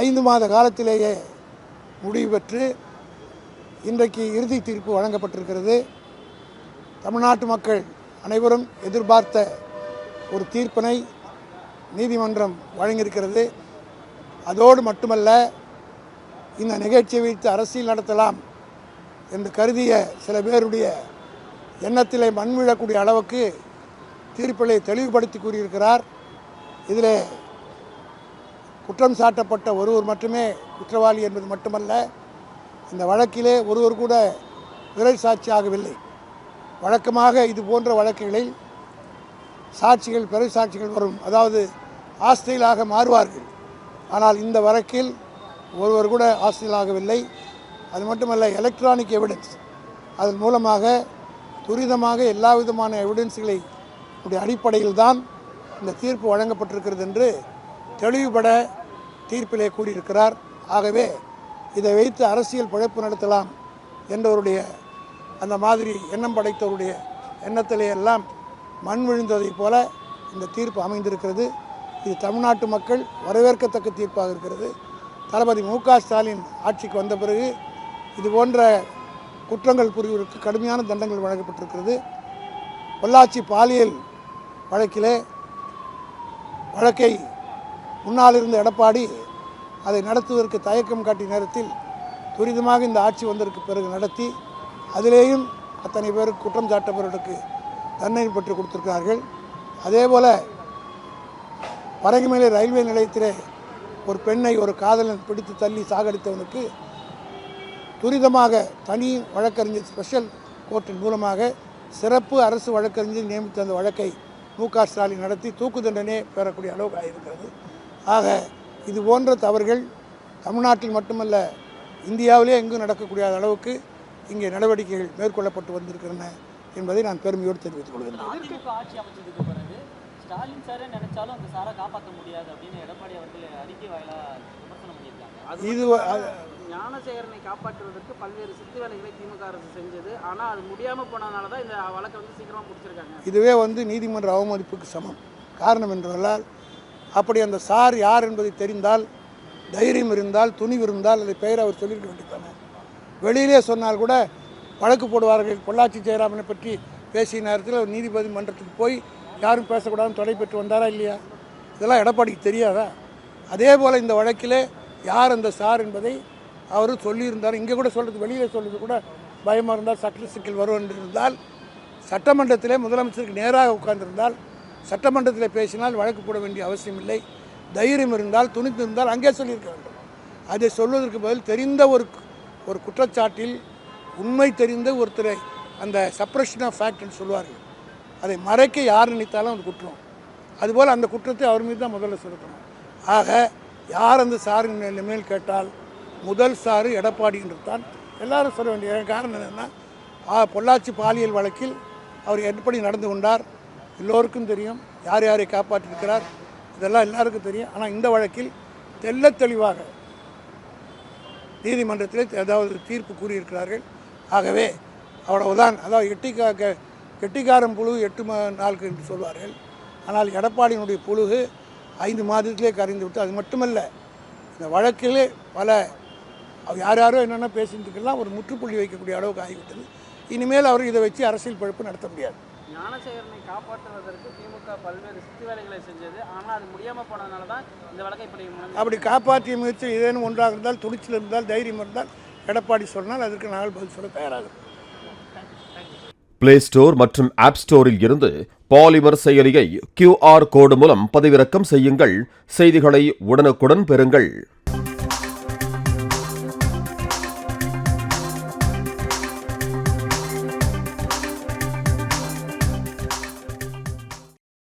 ஐந்து மாத காலத்திலேயே முடிவு பெற்று இன்றைக்கு இறுதி தீர்ப்பு வழங்கப்பட்டிருக்கிறது. தமிழ்நாட்டு மக்கள் அனைவரும் எதிர்பார்த்த ஒரு தீர்ப்பினை நீதிமன்றம் வழங்கியிருக்கிறது. அதோடு மட்டுமல்ல இந்த நிகழ்ச்சியை வைத்து அரசியல் நடத்தலாம் என்று கருதிய சில பேருடைய எண்ணத்திலே மண் விழக்கூடிய அளவுக்கு தீர்ப்பிலே தெளிவுபடுத்தி கூறியிருக்கிறார். இதிலே குற்றம் சாட்டப்பட்ட ஒருவர் மட்டுமே குற்றவாளி என்பது மட்டுமல்ல இந்த வழக்கிலே ஒருவர் கூட விரை சாட்சியாகவில்லை வழக்கமாக இது போன்ற வழக்குகளில் சாட்சிகள் பிறை சாட்சிகள் வரும். அதாவது ஆஸ்திரியலாக மாறுவார்கள். ஆனால் இந்த வழக்கில் ஒருவர் கூட ஆஸ்திரியலாகவில்லை அது மட்டுமல்ல எலக்ட்ரானிக் எவிடன்ஸ் அதன் மூலமாக துரிதமாக எல்லா விதமான எவிடன்ஸ்களை உடைய அடிப்படையில் தான் இந்த தீர்ப்பு வழங்கப்பட்டிருக்கிறது என்று தெளிவுபட தீர்ப்பிலே கூறியிருக்கிறார் ஆகவே இதை வைத்து அரசியல் பிழைப்பு நடத்தலாம் என்றவருடைய அந்த மாதிரி எண்ணம் படைத்தவருடைய எண்ணத்திலே எல்லாம் மண் விழுந்ததைப் போல இந்த தீர்ப்பு அமைந்திருக்கிறது. இது தமிழ்நாட்டு மக்கள் வரவேற்கத்தக்க தீர்ப்பாக இருக்கிறது. தளபதி மு ஸ்டாலின் ஆட்சிக்கு வந்த பிறகு இது போன்ற குற்றங்கள் புரிவதற்கு கடுமையான தண்டங்கள் வழங்கப்பட்டிருக்கிறது. பொள்ளாச்சி பாலியல் வழக்கிலே வழக்கை முன்னால் இருந்த எடப்பாடி அதை நடத்துவதற்கு தயக்கம் காட்டிய நேரத்தில் துரிதமாக இந்த ஆட்சி வந்ததற்கு பிறகு நடத்தி அதிலேயும் அத்தனை பேருக்கு குற்றம் சாட்டப்பவர்களுக்கு தண்டனை பெற்று கொடுத்திருக்கிறார்கள். அதே போல ரயில்வே நிலையத்திலே ஒரு பெண்ணை ஒரு காதலன் பிடித்து தள்ளி சாகடித்தவனுக்கு துரிதமாக தனி வழக்கறிஞர் ஸ்பெஷல் கோர்ட்டின் மூலமாக சிறப்பு அரசு வழக்கறிஞர் நியமித்த அந்த வழக்கை மு க ஸ்டாலின் நடத்தி தூக்கு தண்டனையே பெறக்கூடிய அளவுக்கு ஆகியிருக்கிறது. ஆக இது போன்ற தவறுகள் தமிழ்நாட்டில் மட்டுமல்ல இந்தியாவிலே எங்கும் நடக்கக்கூடிய அளவுக்கு இங்கே நடவடிக்கைகள் மேற்கொள்ளப்பட்டு வந்திருக்கின்றன என்பதை நான் பெருமையோடு தெரிவித்துக் கொள்கிறேன். ஸ்டாலின் சாரே நினைச்சாலும் அந்த சாரை காப்பாற்ற முடியாது அப்படின்னு எடப்பாடி அவர்கள் அறிக்கை வாயிலா விமர்சனம் பண்ணியிருக்காங்க. இது அது- ஞானசேகரனை காப்பாற்றுவதற்கு பல்வேறு சித்து வேலைகளை திமுக அரசு செஞ்சது. ஆனா அது முடியாம போனதுனால தான் இந்த வழக்கை வந்து சீக்கிரமா பிடிச்சிருக்காங்க இதுவே வந்து நீதிமன்ற அவமதிப்புக்கு சமம். காரணம் என்றால் அப்படி அந்த சார் யார் என்பதை தெரிந்தால் தைரியம் இருந்தால் துணிவு இருந்தால் அதை பெயரை அவர் சொல்லியிருக்க வேண்டியதானே வெளியிலே சொன்னால் கூட வழக்கு போடுவார்கள் பொள்ளாச்சி ஜெயராமனை பற்றி பேசிய நேரத்தில் ஒரு நீதிபதி மன்றத்துக்கு போய் யாரும் பேசக்கூடாதுன்னு தொலை பெற்று வந்தாரா இல்லையா? இதெல்லாம் எடப்பாடிக்கு தெரியாதா? அதே போல் இந்த வழக்கிலே யார் அந்த சார் என்பதை அவர் சொல்லியிருந்தார். இங்கே கூட சொல்கிறது வெளியில் சொல்கிறது கூட பயமாக இருந்தால் சட்ட சிக்கல் வரும் என்று இருந்தால் சட்டமன்றத்திலே முதலமைச்சருக்கு நேராக உட்கார்ந்திருந்தால் சட்டமன்றத்தில் பேசினால் வழக்கு போட வேண்டிய அவசியம் இல்லை. தைரியம் இருந்தால் துணிந்து இருந்தால் அங்கே சொல்லியிருக்க வேண்டும். அதை சொல்வதற்கு பதில் தெரிந்த ஒரு ஒரு குற்றச்சாட்டில் உண்மை தெரிந்த ஒருத்தரை அந்த சப்ரஷன் ஆஃப் ஃபேக்ட்னு சொல்லுவார்கள் அதை மறைக்க யார் நினைத்தாலும் அது குற்றம். அதுபோல் அந்த குற்றத்தை அவர் மீது தான் முதல்ல செலுத்தணும். ஆக யார் அந்த சாரின் மேல் மேல் கேட்டால் முதல் சாரு எடப்பாடின்றது தான் எல்லாரும் சொல்ல வேண்டிய காரணம் என்னென்னா பொள்ளாச்சி பாலியல் வழக்கில் அவர் எப்படி நடந்து கொண்டார் எல்லோருக்கும் தெரியும் யார் யாரை காப்பாற்றியிருக்கிறார். இதெல்லாம் எல்லாருக்கும் தெரியும். ஆனால் இந்த வழக்கில் தெல்ல தெளிவாக நீதிமன்றத்தில் ஏதாவது தீர்ப்பு கூறியிருக்கிறார்கள். ஆகவே அவ்வளவுதான். அதாவது எட்டிக்கா க- கெட்டிக்காரன் புழு எட்டு ம நாளுக்கு என்று சொல்வார்கள். ஆனால் எடப்பாடியினுடைய புழுகு ஐந்து மாதத்திலே கரைந்து விட்டு அது மட்டுமல்ல இந்த வழக்கிலே பல யார் யாரோ என்னென்ன பேசிட்டுருக்கலாம் ஒரு முற்றுப்புள்ளி வைக்கக்கூடிய அளவுக்கு ஆகிவிட்டது. இனிமேல் அவர் இதை வச்சு அரசியல் பழப்பு நடத்த முடியாது. ஞானசேகரனை காப்பாற்றுவதற்கு திமுக பல்வேறு சித்து வேலைகளை செஞ்சது. ஆனா அது முடியாம போனதுனால தான் இந்த வழக்கை இப்படி அப்படி காப்பாற்றிய முயற்சி ஏதேனும் ஒன்றாக இருந்தால் துணிச்சல் இருந்தால் தைரியம் இருந்தால் எடப்பாடி சொன்னால் அதற்கு நாங்கள் பதில் சொல்ல தயாராக இருக்கிறோம். பிளே ஸ்டோர் மற்றும் ஆப் ஸ்டோரில் இருந்து பாலிமர் செயலியை கியூஆர் கோடு மூலம் பதிவிறக்கம் செய்யுங்கள். செய்திகளை உடனுக்குடன் பெறுங்கள்.